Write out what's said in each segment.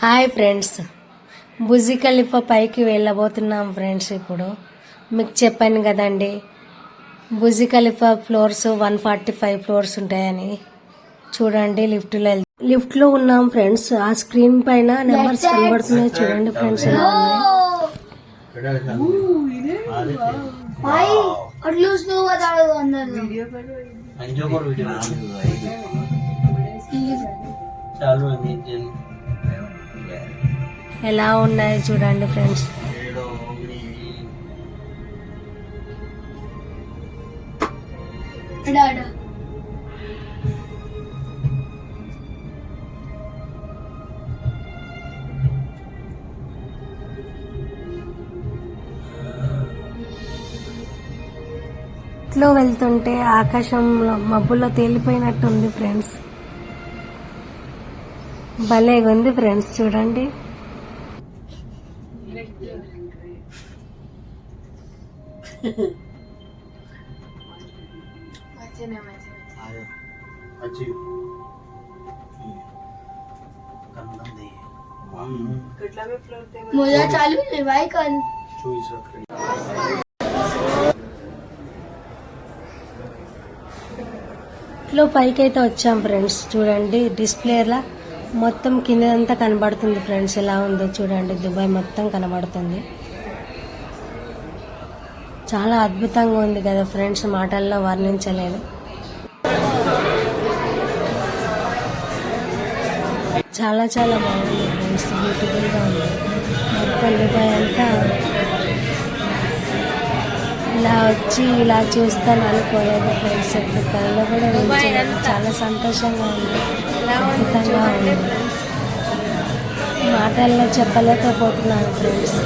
Hi friends. బుజి ఖలీఫా పైకి వెళ్ళబోతున్నాం friends ఇప్పుడు. మీకు చెప్పాను కదండి Burj Khalifa floors one forty five floors ఉంటాయని. చూడండి లిఫ్ట్లో లిఫ్ట్లో ఉన్నాం ఫ్రెండ్స్. ఆ స్క్రీన్ పైన నెంబర్స్ కనబడుతున్నాయి చూడండి ఫ్రెండ్స్. ఎలా ఉన్నాయి? ఎలా ఉన్నాయో చూడండి ఫ్రెండ్స్. ఇంట్లో వెళ్తుంటే ఆకాశంలో మబ్బుల్లో తేలిపోయినట్టుంది ఫ్రెండ్స్. భలే ఉంది ఫ్రెండ్స్ చూడండి. आयो अच्छी कन्नम दे मोजा चालू है भाई कल चोईस रख లో పైకి అయితే వచ్చాం ఫ్రెండ్స్ చూడండి డిస్ప్లేలా మొత్తం కిందంతా కనబడుతుంది ఫ్రెండ్స్. ఎలా ఉందో చూడండి. దుబాయ్ మొత్తం కనబడుతుంది. చాలా అద్భుతంగా ఉంది కదా ఫ్రెండ్స్. మాటల్లో వర్ణించలేదు. చాలా చాలా బాగుంది ఫ్రెండ్స్. బ్యూటిఫుల్గా ఉంది. మొత్తం దుబాయ్ అంతా ఇలా వచ్చి ఇలా చూస్తాను అనుకోలేదు ఫ్రెండ్స్. ఎప్పుడు కళ్ళలో కూడా. చాలా సంతోషంగా ఉంది. అద్భుతంగా ఉంది మాటల్లో చెప్పలేకపోతున్నాను ఫ్రెండ్స్.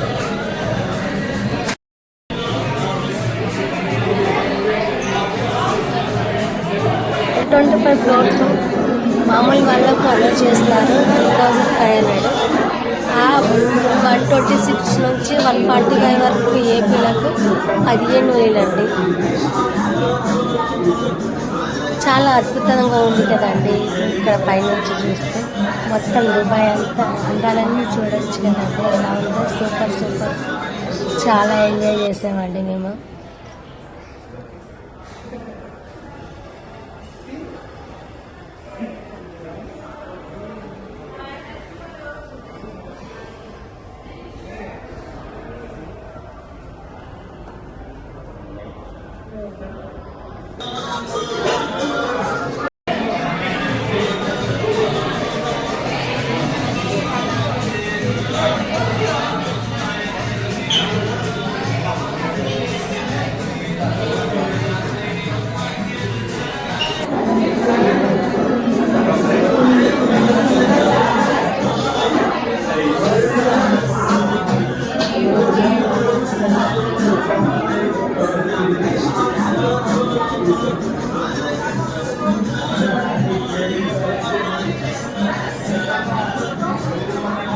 ట్వంటీ ఫైవ్ ఫ్లోర్స్ మామూలు వాళ్ళకు అలో చేస్తారు టూ థౌజండ్ ఫైవ్ హండ్రెడ్. ఆ వన్ ట్వంటీ సిక్స్ నుంచి వన్ ఫార్టీ ఫైవ్ వరకు ఏపీలకు పదిహేను వేలండి. చాలా అద్భుతంగా ఉంది కదండి. ఇక్కడ పైనుంచి చూస్తే మొత్తం దుబాయ్ అంతా అందాలన్నీ చూడొచ్చు కదండి. ఎలా ఉందో సూపర్ సూపర్. చాలా ఎంజాయ్ చేసామండి మేము.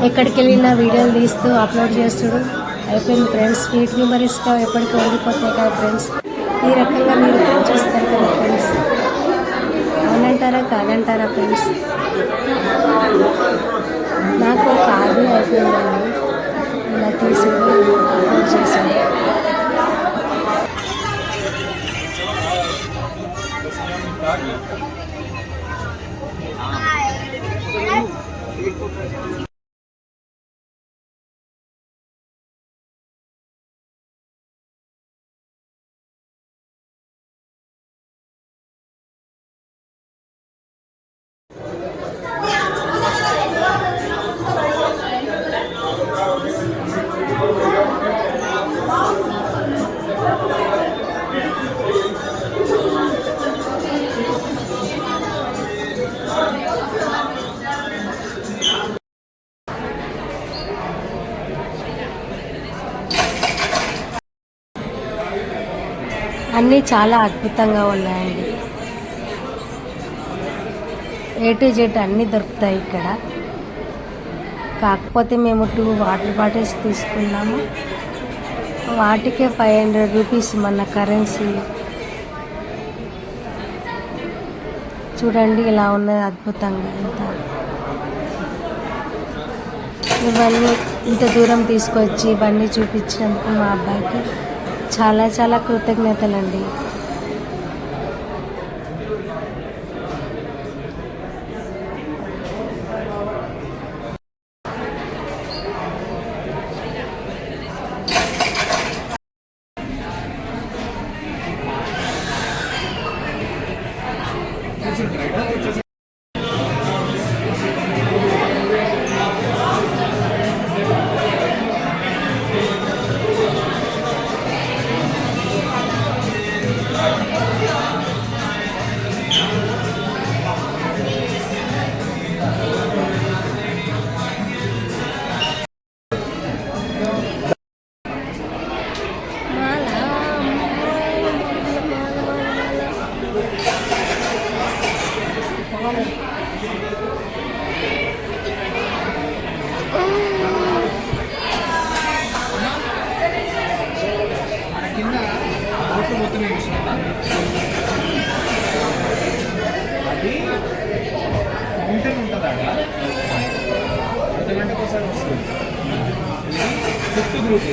ఎక్కడికి వెళ్ళినా వీడియోలు తీస్తూ అప్లోడ్ చేస్తుడు. అయిపోయింది ఫ్రెండ్స్ స్వీట్ మెమరీస్గా ఎప్పటికీ ఉండిపోతాయి కదా ఫ్రెండ్స్ ఈ రకంగా మీరు చూస్తారు కదా ఫ్రెండ్స్ అవునంటారా? కాదంటారా ఫ్రెండ్స్ నాకు ఒక ఆది అయిపోయిందండి. ఇలా తీసి అప్లోడ్ చేశాను. అన్నీ చాలా అద్భుతంగా ఉన్నాయండి. ఏ టు జెడ్ అన్నీ దొరుకుతాయి ఇక్కడ. కాకపోతే మేము టూ వాటర్ బాటిల్స్ తీసుకున్నాము. వాటికే ఫైవ్ హండ్రెడ్ రూపీస్ మన కరెన్సీ చూడండి ఇలా ఉన్నది అద్భుతంగా ఎంత. ఇవన్నీ ఇంత దూరం తీసుకొచ్చి ఇవన్నీ చూపించినందుకు మా అబ్బాయికి చాలా చాలా కృతజ్ఞతలండి. కింద బోట్లు మొత్తం వేసినావా అది ఫౌంటైన్ ఉంటుంది అక్కడ అర్ధ గంటకు ఒకసారి వస్తుంది ఇది చుట్టూ గ్రూప్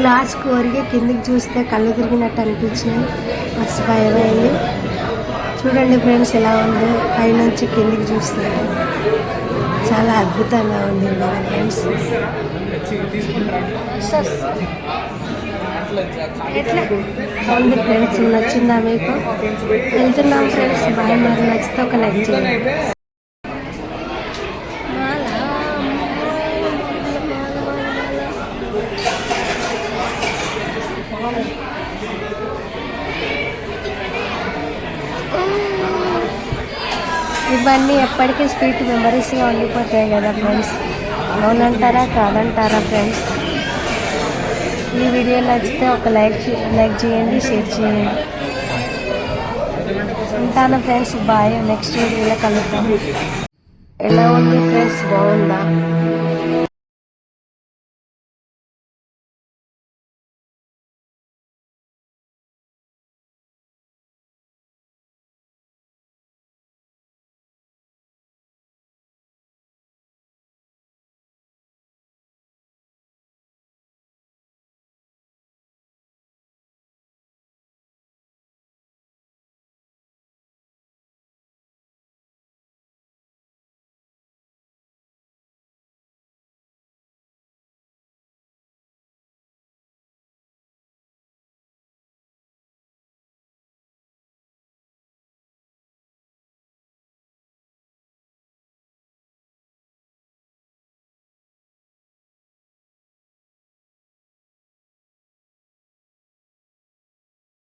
గ్లాస్ కోరిగి కిందికి చూస్తే కళ్ళు తిరిగినట్టు అనిపించినాయి. మస్తు అయింది. చూడండి ఫ్రెండ్స్ ఎలా ఉంది. పైనుంచి కిందికి చూస్తుంటే చాలా అద్భుతంగా ఉంది కదా ఫ్రెండ్స్. ఎట్లా? ఉంది ఫ్రెండ్స్ నచ్చిందా మీకు? వెళ్తున్నాం ఫ్రెండ్స్ బాగా మరి నచ్చితే ఒక లైక్ చేయండి. ఇవన్నీ ఎప్పటికీ స్వీట్ మెమరీస్గా ఉండిపోతాయి కదా ఫ్రెండ్స్. అవునంటారా? కాదంటారా ఫ్రెండ్స్? ఈ వీడియో నచ్చితే ఒక లైక్ లైక్ చేయండి షేర్ చేయండి. ఉంటాను ఫ్రెండ్స్. బాయ్. నెక్స్ట్ వీడియోలో కలుద్దాం. ఎలా ఉంది ఫ్రెండ్స్? బాగుందా?